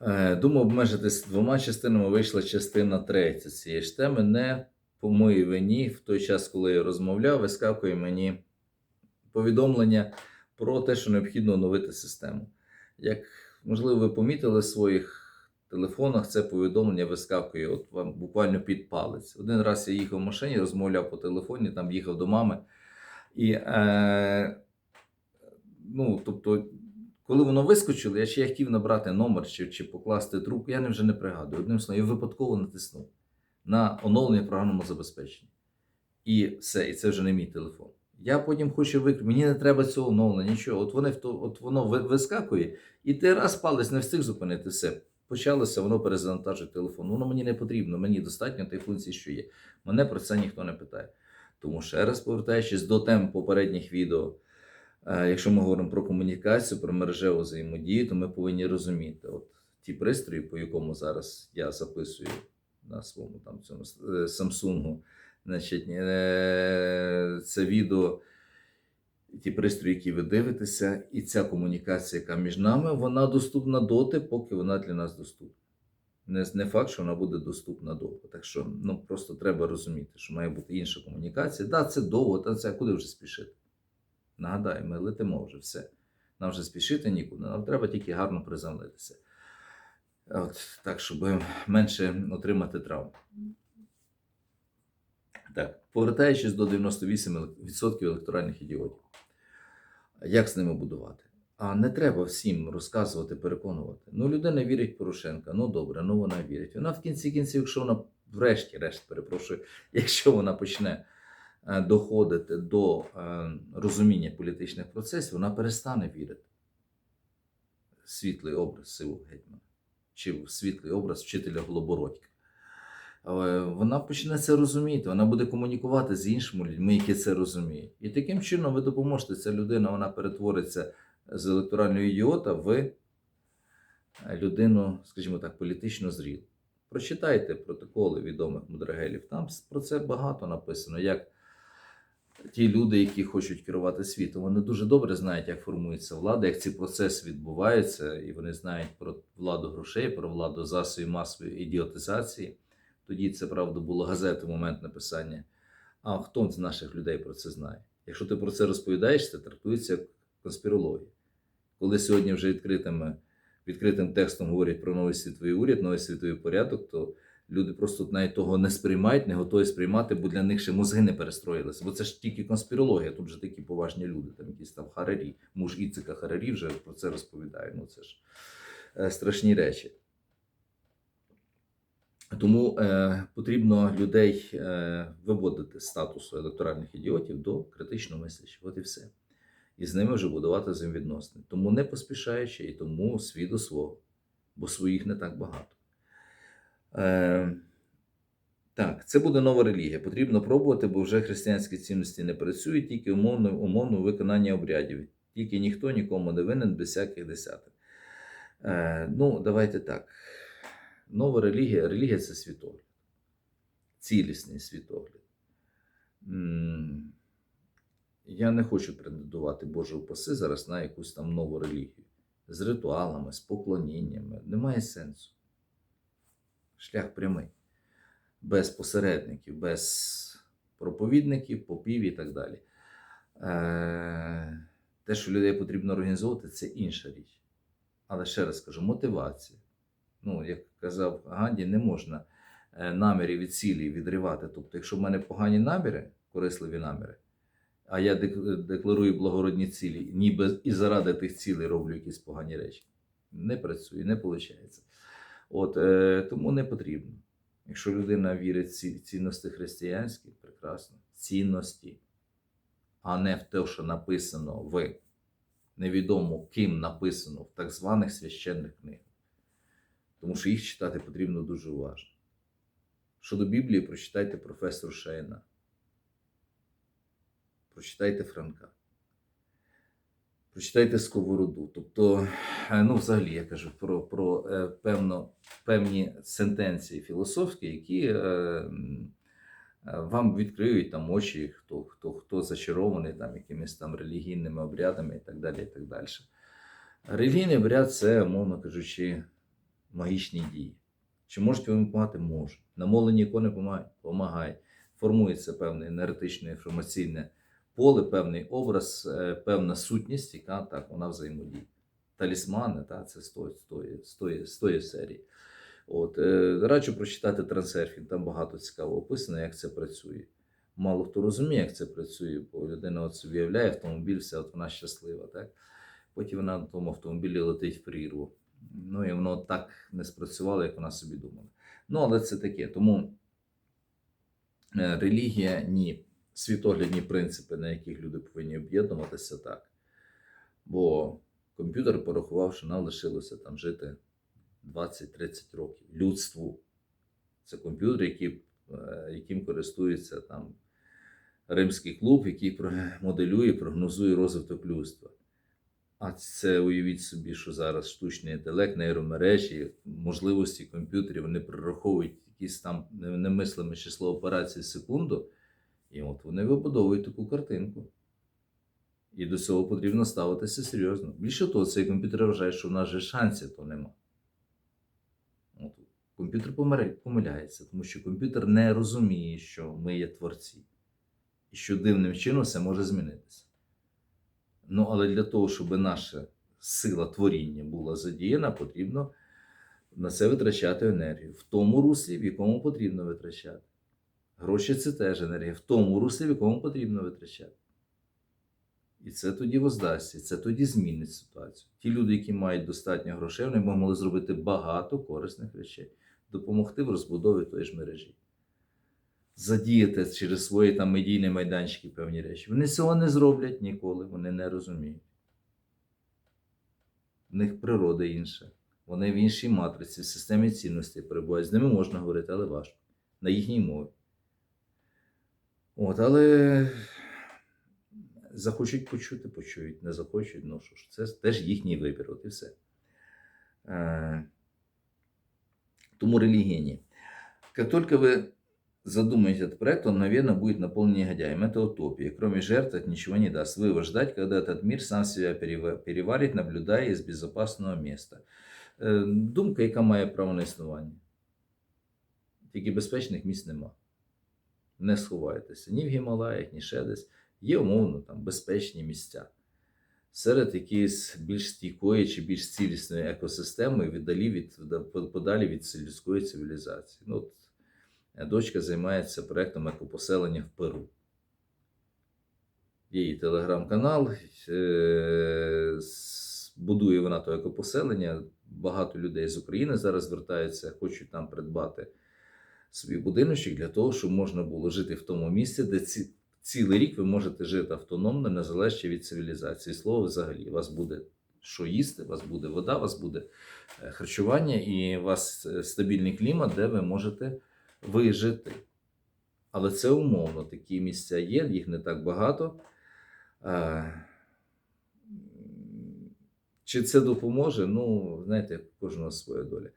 Е, Думав обмежитись двома частинами, вийшла частина третя цієї ж теми. Не по моїй вині, в той час, коли я розмовляв, вискакує мені повідомлення про те, що необхідно оновити систему. Як можливо, ви помітили в своїх телефонах, це повідомлення вискакує от вам буквально під палець. Один раз я їхав в машині, розмовляв по телефоні, там їхав до мами. І е, ну, тобто, коли воно вискочило, я ще я хотів набрати номер чи, чи покласти трубку, я вже не пригадую. Одним словом, я випадково натиснув на оновлення програмного забезпечення. І все, і це вже не мій телефон. Я потім хочу викрити, мені не треба цього оновлення, нічого. От, вони, от воно вискакує, і ти раз палець не встиг зупинити все. Почалося, воно перезавантажує телефон. Воно мені не потрібно, мені достатньо тих функцій, що є. Мене про це ніхто не питає. Тому ще раз повертаючись до тем попередніх відео, якщо ми говоримо про комунікацію, про мережеву взаємодію, то ми повинні розуміти, от ті пристрої, по якому зараз я записую на своєму там цьому е, Samsung, значить, е, це відео, ті пристрої, які ви дивитеся, і ця комунікація, яка між нами, вона доступна доти, поки вона для нас доступна. Не, не факт, що вона буде доступна довго. Так що ну, просто треба розуміти, що має бути інша комунікація. Так, да, це довго, та це куди вже спішити. Нагадаю, ми летимо вже все. Нам вже спішити нікуди, нам треба тільки гарно приземлитися. От, так, щоб менше отримати травм. Так, повертаючись до 98% електоральних ідіотів. Як з ними будувати? А не треба всім розказувати, переконувати. Ну, людина вірить в Порошенка, ну добре, ну вона вірить. Вона в кінці кінців, якщо вона, врешті-решт, перепрошую, якщо вона почне доходити до е, розуміння політичних процесів, вона перестане вірити в світлий образ сивого гетьмана чи в світлий образ вчителя Голобородька. Е, Вона почне це розуміти, вона буде комунікувати з іншими людьми, які це розуміють. І таким чином ви допоможете. Ця людина вона перетвориться з електорального ідіота в е, людину, скажімо так, політично зрілу. Прочитайте протоколи відомих мудрагелів. Там про це багато написано. Як ті люди, які хочуть керувати світом, вони дуже добре знають, як формується влада, як ці процеси відбуваються, і вони знають про владу грошей, про владу засобів масової ідіотизації. Тоді це правда було газети момент написання. А хто з наших людей про це знає? Якщо ти про це розповідаєш, це трактується як конспірологія. Коли сьогодні вже відкритим, відкритим текстом говорять про новий світовий уряд, новий світовий порядок, то люди просто навіть того не сприймають, не готові сприймати, бо для них ще мозги не перестроїлися. Бо це ж тільки конспірологія, тут вже такі поважні люди, там якісь там Харарі, муж Іцика Харарі вже про це розповідає. Ну це ж е, страшні речі. Тому е, потрібно людей е, виводити з статусу електоральних ідіотів до критично мислячих. От і все. І з ними вже будувати взаємовідносини. Тому не поспішаючи і тому свій до свого, бо своїх не так багато. Е, так, це буде нова релігія. Потрібно пробувати, бо вже християнські цінності не працюють, тільки умовно, умовно виконання обрядів. Тільки ніхто нікому не винен без всяких десяток. Е, ну, давайте так. Нова релігія, релігія це світогляд, цілісний світогляд. Я не хочу претендувати Боже упаси зараз на якусь там нову релігію з ритуалами, з поклоніннями. Немає сенсу. Шлях прямий, без посередників, без проповідників, попів і так далі. Е, Те, що людей потрібно організовувати, це інша річ. Але ще раз кажу, мотивація ну, як казав Ганді, не можна е, наміри від цілі відривати. Тобто, якщо в мене погані наміри, корисливі наміри, а я декларую благородні цілі, ніби і заради тих цілей роблю якісь погані речі. Не працює, не виходить. От, е, тому не потрібно. Якщо людина вірить в ці цінності християнські, прекрасно, цінності, а не в те, що написано в невідомо ким написано в так званих священних книгах тому що їх читати потрібно дуже уважно. Щодо Біблії, прочитайте професор Шейна. Прочитайте Франка. Прочитайте Сковороду. Тобто, е, ну, взагалі, я кажу про, про е, певно, певні сентенції філософські, які е, вам відкриють там очі, хто, хто, хто зачарований там якимись там релігійними обрядами і так далі. І так далі. Релігійний обряд це, мовно кажучи, магічні дії. Чи можуть вони допомагати? Можуть. Намолені ікони допомагають? Помагають. Формується певне енергетичне інформаційне поле, певний образ, е, певна сутність, яка так вона взаємодіє. Талісмани, та, це з тої, з тої, з тої, серії. От, е, раджу прочитати трансерфінг, там багато цікаво описано, як це працює. Мало хто розуміє, як це працює, бо людина от собі уявляє автомобіль, все, от вона щаслива. Так? Потім вона на тому автомобілі летить в прірву. Ну і воно так не спрацювало, як вона собі думала. Ну, але це таке. Тому е, релігія ні. Світоглядні принципи, на яких люди повинні об'єднуватися так. Бо комп'ютер порахував, що нам лишилося там жити 20-30 років. Людству. Це комп'ютер, який, е, яким користується там римський клуб, який моделює, прогнозує розвиток людства. А це уявіть собі, що зараз штучний інтелект, нейромережі, можливості комп'ютерів вони прораховують якісь там немислиме число операцій в секунду, і от вони вибудовують таку картинку. І до цього потрібно ставитися серйозно. Більше того, цей комп'ютер вважає, що в нас же шансів то нема. От. Комп'ютер помиляється, тому що комп'ютер не розуміє, що ми є творці, і що дивним чином все може змінитися. Ну, але для того, щоб наша сила творіння була задіяна, потрібно на це витрачати енергію в тому руслі, в якому потрібно витрачати. Гроші це теж енергія, в тому руслі, в якому потрібно витрачати. І це тоді воздасться, це тоді змінить ситуацію. Ті люди, які мають достатньо грошей, вони могли зробити багато корисних речей, допомогти в розбудові тої ж мережі. Задіяти через свої там медійні майданчики певні речі. Вони цього не зроблять ніколи, вони не розуміють. В них природа інша. Вони в іншій матриці, в системі цінностей перебувають. З ними можна говорити, але важко. На їхній мові. От, але захочуть почути, почують, не захочуть, ну що ж, це теж їхній вибір, от і все. Е, тому религия нет. Как только вы задумаете этот проект, он, наверное, будет наполнен негодяем. Это утопия. Кроме жертв, это ничего не даст. Вы его ждать, когда этот мир сам себя перева- переварит, наблюдая из безопасного места. Е, Думка, яка має право на існування. Тільки безпечних місць нема. Не сховайтеся ні в Гімалаях, ні ще десь. Є умовно там безпечні місця. Серед якоїсь більш стійкої чи більш цілісної екосистеми, віддалі від, подалі від людської цивілізації. Ну, от, е, дочка займається проектом екопоселення в Перу. Є її телеграм-канал, е, будує вона то екопоселення. Багато людей з України зараз звертаються, хочуть там придбати свій будиночок для того, щоб можна було жити в тому місці, де ці, цілий рік ви можете жити автономно, незалежно від цивілізації. Слово взагалі, у вас буде що їсти, у вас буде вода, у вас буде е, харчування і у вас е, стабільний клімат, де ви можете вижити. Але це умовно, такі місця є, їх не так багато. Чи це допоможе? Ну, знаєте, кожного своя доля.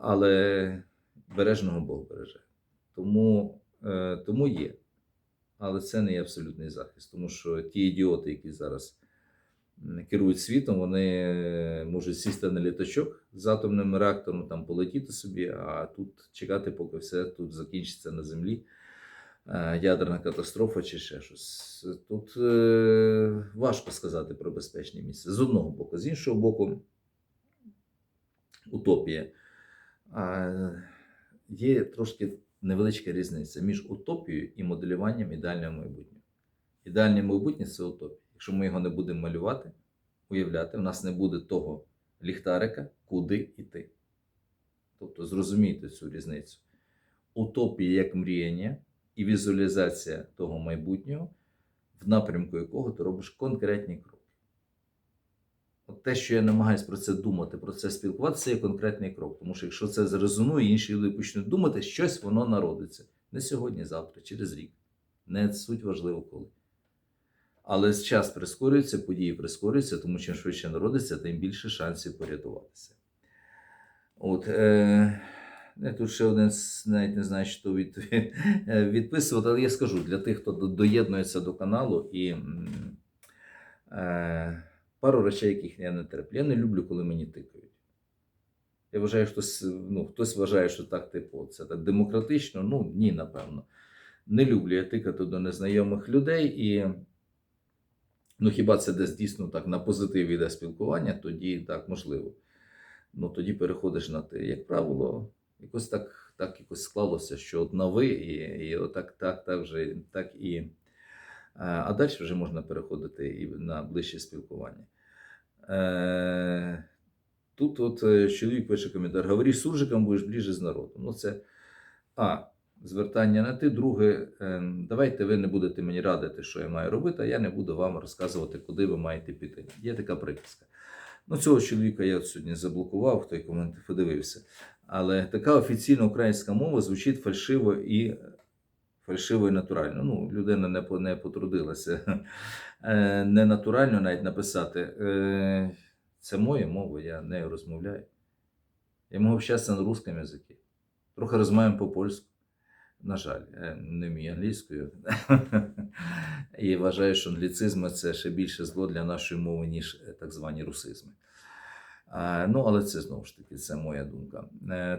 Але бережного Бог береже. Тому, е, тому є. Але це не є абсолютний захист, тому що ті ідіоти, які зараз керують світом, вони можуть сісти на літачок з атомним реактором, там полетіти собі, а тут чекати, поки все тут закінчиться на землі. е, Ядерна катастрофа чи ще щось. Тут е, важко сказати про безпечне місце. З одного боку, з іншого боку, утопія. Є трошки невеличка різниця між утопією і моделюванням ідеального майбутнього. Ідеальне майбутнє це утопія. Якщо ми його не будемо малювати, уявляти, у нас не буде того ліхтарика, куди йти. Тобто зрозумійте цю різницю. Утопія як мріяння і візуалізація того майбутнього, в напрямку якого ти робиш конкретні кроки. От те, що я намагаюся про це думати, про це спілкуватися, є конкретний крок. Тому що якщо це зрезонує, інші люди почнуть думати, щось воно народиться. Не сьогодні, завтра, через рік. Не суть важливо коли. Але час прискорюється, події прискорюються, тому чим швидше народиться, тим більше шансів порятуватися. От, е, тут ще один навіть не знаю, що від, відписувати, але я скажу для тих, хто доєднується до каналу і е, пару речей, яких я не терплю. Я не люблю, коли мені тикають. Я вважаю, що ну, хтось вважає, що так, типу, це так демократично. Ну, ні, напевно. Не люблю я тикати до незнайомих людей і. Ну, хіба це десь дійсно так на позитиві йде спілкування, тоді так можливо. Ну тоді переходиш на ти. Як правило, якось так, так якось склалося, що от на ви, і, і отак, так, так вже, так і. А далі вже можна переходити і на ближче спілкування. Е, Тут от е, чоловік пише коментар: говори з суржиком, будеш ближче з народом. Ну, це А. Звертання на ти. Друге, е, давайте ви не будете мені радити, що я маю робити, а я не буду вам розказувати, куди ви маєте піти. Є така приказка. Ну, цього чоловіка я сьогодні заблокував, хто й комент подивився. Але така офіційна українська мова звучить фальшиво і фальшиво і натурально. Ну, людина не, не потрудилася е, не натурально навіть написати. Е, Це моя мова, я нею розмовляю. Я можу общатися на русском язикі. Трохи розмовляємо по-польську. На жаль, е, не вмію англійською. І вважаю, що англіцизми це ще більше зло для нашої мови, ніж так звані русизми. Ну, але це знову ж таки, це моя думка.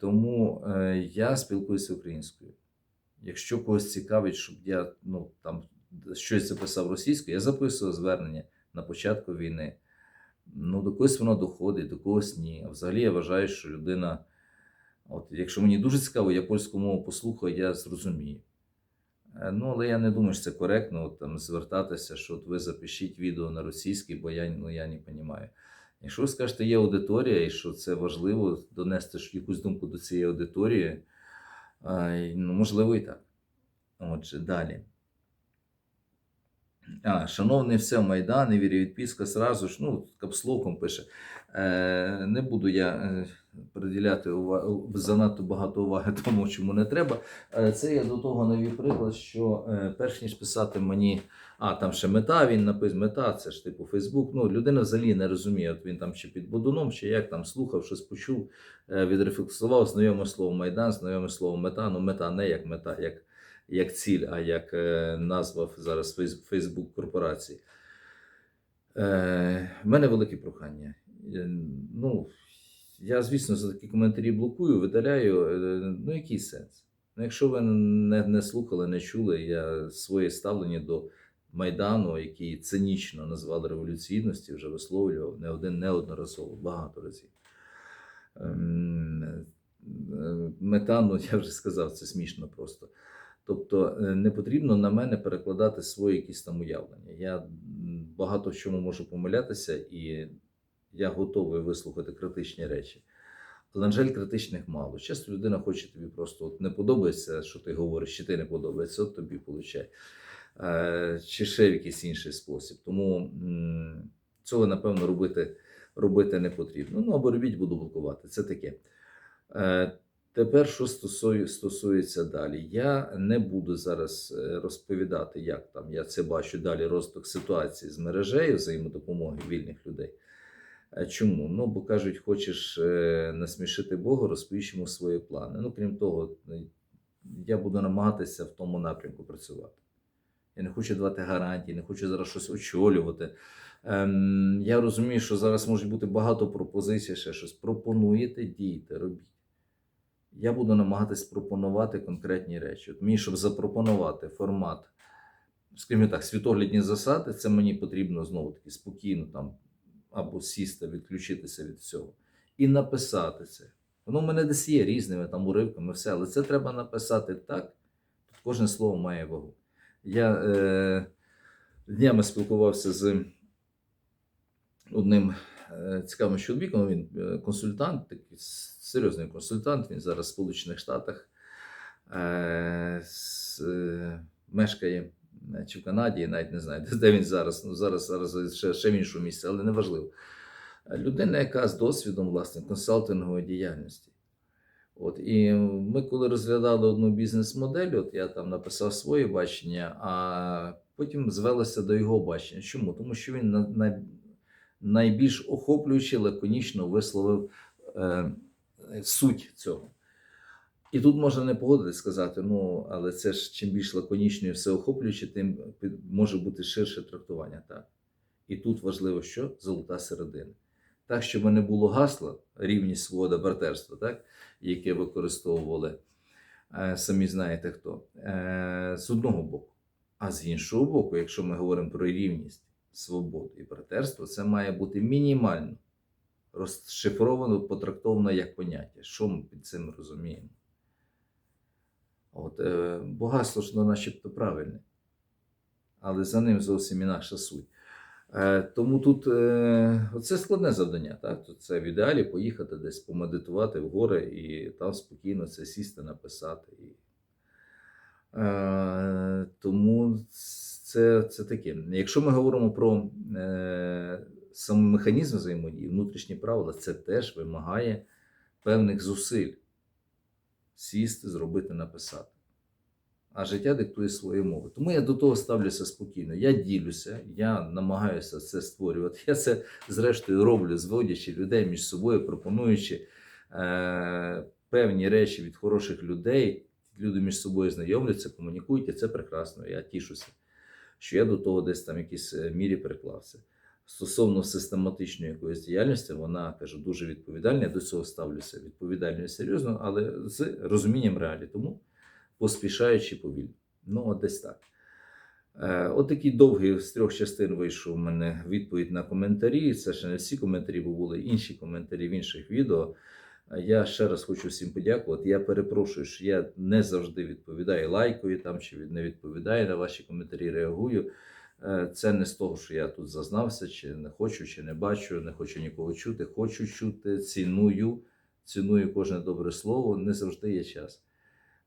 Тому я спілкуюся українською. Якщо когось цікавить, щоб я ну, там, щось записав російською, я записував звернення на початку війни. Ну, до когось воно доходить, до когось ні. А взагалі я вважаю, що людина, от, якщо мені дуже цікаво, я польську мову послухаю, я зрозумію. Е, Ну, але я не думаю, що це коректно от, там, звертатися, що от ви запишіть відео на російській, бо я, ну, я не розумію. Якщо ви скажете, є аудиторія, і що це важливо донести якусь думку до цієї аудиторії, а, ну, можливо, і так. Отже, далі. А, шановний все Майдан, і вірі відписка сразу ж, ну, капслоком пише. Е, не буду я е, приділяти ува- занадто багато уваги тому, чому не треба. Е, це я до того навів приклад, що е, перш ніж писати мені, а там ще мета, він напис мета, це ж типу Фейсбук. Ну, людина взагалі не розуміє, от він там чи під Бодуном, чи як там слухав, щось почув, е, відрефлексував знайоме слово Майдан, знайоме слово мета. Ну, мета не як мета, як, як ціль, а як е, назвав зараз Фейсбук корпорації. Е, в мене велике прохання. Е, Ну, я, звісно, за такі коментарі блокую, видаляю. Ну, який сенс? Ну, якщо ви не, не слухали, не чули, я своє ставлення до Майдану, який цинічно назвали революційності, вже висловлював не один, неодноразово, багато разів. Ем, е, Мета, ну я вже сказав, це смішно просто. Тобто е, не потрібно на мене перекладати свої якісь там уявлення. Я багато в чому можу помилятися, і я готовий вислухати критичні речі. Але, на жаль, критичних мало. Часто людина хоче тобі просто от не подобається, що ти говориш, чи ти не подобається, от тобі получай. Е, Чи ще в якийсь інший спосіб. Тому цього, напевно, робити, робити не потрібно. Ну або робіть, буду блокувати. Це таке. Тепер, що стосує, стосується далі, я не буду зараз е, розповідати, як там я це бачу далі розвиток ситуації з мережею взаємодопомоги вільних людей. Е, Чому? Ну, бо кажуть, хочеш е, насмішити Бога, розповіш йому свої плани. Ну, крім того, я буду намагатися в тому напрямку працювати. Я не хочу давати гарантії, не хочу зараз щось очолювати. Ем, я розумію, що зараз може бути багато пропозицій, ще щось. Пропонуєте, дійте, робіть. Я буду намагатись пропонувати конкретні речі. От мені, щоб запропонувати формат, скажімо так, світоглядні засади, це мені потрібно знову таки спокійно там або сісти, відключитися від всього і написати це. Воно в мене десь є різними там уривками, все, але це треба написати так. Тут кожне слово має вагу. Я е, днями спілкувався з одним цікавим чоловіком. Він е, консультант, такий серйозний консультант. Він зараз в Сполучених Штатах е, е, мешкає е, чи в Канаді, навіть не знаю, де- він зараз. Ну, зараз, зараз ще, ще в іншому місці, але неважливо. Е, Людина, яка з досвідом власне консалтингової діяльності. От, і ми, коли розглядали одну бізнес-модель, от я там написав своє бачення, а потім звелося до його бачення. Чому? Тому що він на, на, найбільш охоплююче, лаконічно висловив е, суть цього. І тут можна не погодитись сказати, ну, але це ж чим більш лаконічно і всеохоплююче, тим може бути ширше трактування. Так. І тут важливо, що золота середина. так, щоб не було гасла рівність свобода братерства, так, яке використовували е, самі знаєте хто, е, з одного боку. А з іншого боку, якщо ми говоримо про рівність, свободу і братерство, це має бути мінімально розшифровано, потрактовано як поняття. Що ми під цим розуміємо? От, е, бо гасло ж ну, начебто правильне, але за ним зовсім інакша суть. Е, тому тут е, це складне завдання. Так? Тут це в ідеалі поїхати десь помедитувати в гори і там спокійно це сісти, написати. І, е, тому це, це таке. Якщо ми говоримо про е, сам механізм взаємодії, внутрішні правила, це теж вимагає певних зусиль сісти, зробити, написати. А життя диктує свої мови. Тому я до того ставлюся спокійно. Я ділюся, я намагаюся це створювати. Я це, зрештою, роблю, зводячи людей між собою, пропонуючи е, певні речі від хороших людей. Люди між собою знайомляться, комунікують, і це прекрасно. Я тішуся, що я до того десь там в якійсь е, мірі приклався. Стосовно систематичної якоїсь діяльності, вона кажу, дуже відповідальна. Я до цього ставлюся відповідально і серйозно, але з розумінням реалій. Тому поспішаючи повільно. Ну, от десь так. Е, От такий довгий з трьох частин вийшов у мене відповідь на коментарі. Це ще не всі коментарі, бо були інші коментарі в інших відео. Я ще раз хочу всім подякувати. Я перепрошую, що я не завжди відповідаю лайкою там чи не відповідаю на ваші коментарі, реагую. Е, Це не з того, що я тут зазнався, чи не хочу, чи не бачу, не хочу нікого чути. Хочу чути, ціную, ціную кожне добре слово. Не завжди є час.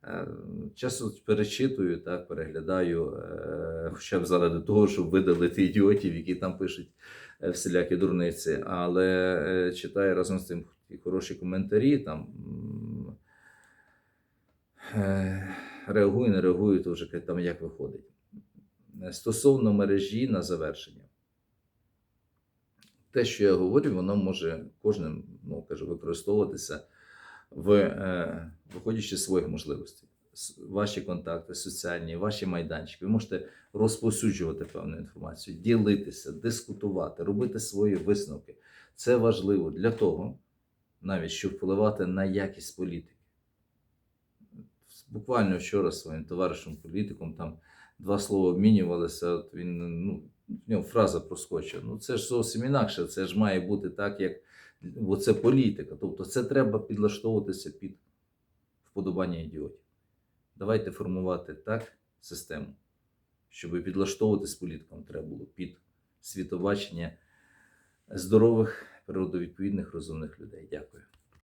Е, Часто перечитую, так, переглядаю, е, хоча б заради того, щоб видалити ідіотів, які там пишуть всілякі дурниці, але читаю разом з тим і хороші коментарі, там е, реагую, не реагую, то вже там як виходить. Е, Стосовно мережі на завершення. Те, що я говорю, воно може кожним ну, кажу, використовуватися в, е, виходячи з своїх можливостей. Ваші контакти соціальні, ваші майданчики. Ви можете розповсюджувати певну інформацію, ділитися, дискутувати, робити свої висновки. Це важливо для того, навіть щоб впливати на якість політики. Буквально вчора своїм товаришем політиком там два слова обмінювалися. От він ну, в нього фраза проскочила. Ну це ж зовсім інакше. Це ж має бути так, як бо це політика. Тобто це треба підлаштовуватися під вподобання ідіотів. Давайте формувати так систему, щоб підлаштовуватись політикам треба було під світобачення здорових, природовідповідних, розумних людей. Дякую.